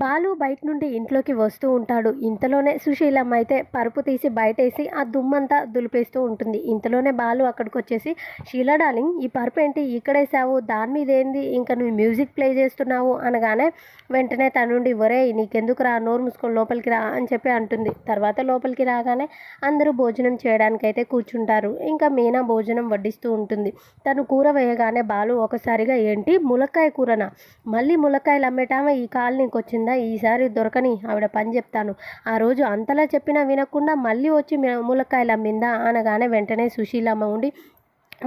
బాలు బయట నుండి ఇంట్లోకి వస్తూ ఉంటాడు. ఇంతలోనే సుశీలమ్మ అయితే పరుపు తీసి బయటేసి ఆ దుమ్మంతా దులిపేస్తూ ఉంటుంది. ఇంతలోనే బాలు అక్కడికి వచ్చేసి షీలా డార్లింగ్ ఈ పరుపు ఏంటి? ఇక్కడేసావు దాని మీద ఏంది ఇంకా నువ్వు మ్యూజిక్ ప్లే చేస్తున్నావు అనగానే వెంటనే తన నుండి ఒరే నీకెందుకు రా నోరు మూసుకొని లోపలికి రా అని చెప్పి అంటుంది. తర్వాత లోపలికి రాగానే అందరూ భోజనం చేయడానికి అయితే కూర్చుంటారు. ఇంకా మీనా భోజనం వడ్డిస్తూ ఉంటుంది. తను కూర వేయగానే బాలు ఒకసారిగా ఏంటి? ములక్కాయ కూరనా? మళ్ళీ ములక్కాయలు అమ్మేటామే ఈ కాలనీకి వచ్చింది ఈసారి దొరకని ఆవిడ పని చెప్తాను. ఆ రోజు అంతలా చెప్పినా వినకుండా మళ్ళీ వచ్చి ములక్కాయలు అమ్మిందా అనగానే వెంటనే సుశీలమ్మ ఉండి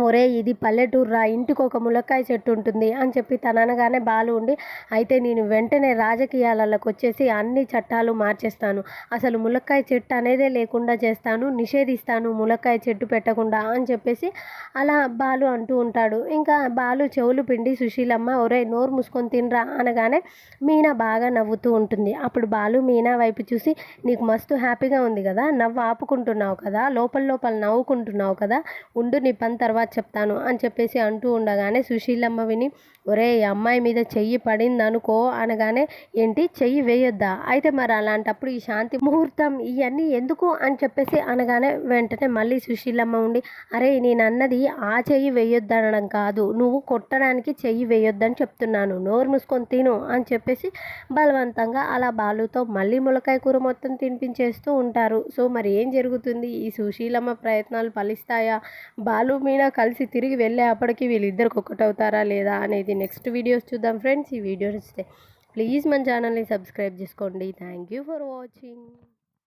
ఒరే ఇది పల్లెటూరు రా ఇంటికి ఒక ములక్కాయ చెట్టు ఉంటుంది అని చెప్పి తననగానే బాలు ఉండి అయితే నేను వెంటనే రాజకీయాలలోకి వచ్చేసి అన్ని చట్టాలు మార్చేస్తాను. అసలు ములక్కాయ చెట్టు అనేదే లేకుండా చేస్తాను నిషేధిస్తాను ములక్కాయ చెట్టు పెట్టకుండా అని చెప్పేసి అలా బాలు అంటూ ఉంటాడు. ఇంకా బాలు చెవులు పిండి సుశీలమ్మ ఒరే నోరు మూసుకొని తినరా అనగానే మీనా బాగా నవ్వుతూ ఉంటుంది. అప్పుడు బాలు మీనా వైపు చూసి నీకు మస్తు హ్యాపీగా ఉంది కదా నవ్వు ఆపుకుంటున్నావు కదా లోపల లోపల నవ్వుకుంటున్నావు కదా ఉండు నీ పని తర్వాత తర్వాత చెప్తాను అని చెప్పేసి అంటూ ఉండగానే సుశీలమ్మ విని ఒరే అమ్మాయి మీద చెయ్యి పడింది అనుకో అనగానే ఏంటి? చెయ్యి వేయొద్దా? అయితే మరి అలాంటప్పుడు ఈ శాంతి ముహూర్తం ఇవన్నీ ఎందుకు? అని చెప్పేసి అనగానే వెంటనే మళ్ళీ సుశీలమ్మ ఉండి అరే నేను అన్నది ఆ చెయ్యి వేయొద్దనడం కాదు. నువ్వు కొట్టడానికి చెయ్యి వేయొద్దని చెప్తున్నాను. నోరు మూసుకొని తిను అని చెప్పేసి బలవంతంగా అలా బాలుతో మళ్ళీ ములకాయ కూర మొత్తం తినిపించేస్తూ ఉంటారు. సో మరి ఏం జరుగుతుంది? ఈ సుశీలమ్మ ప్రయత్నాలు ఫలిస్తాయా? బాలు మీద కలిసి తిరిగి వెళ్ళే అప్పటికి వీళ్ళిద్దరికి ఒకటవుతారా లేదా అనేది నెక్స్ట్ వీడియోస్ చూద్దాం ఫ్రెండ్స్ ఈ వీడియోస్ ఇస్తే ప్లీజ్ మన ఛానల్ని సబ్స్క్రైబ్ చేసుకోండి. Thank you for watching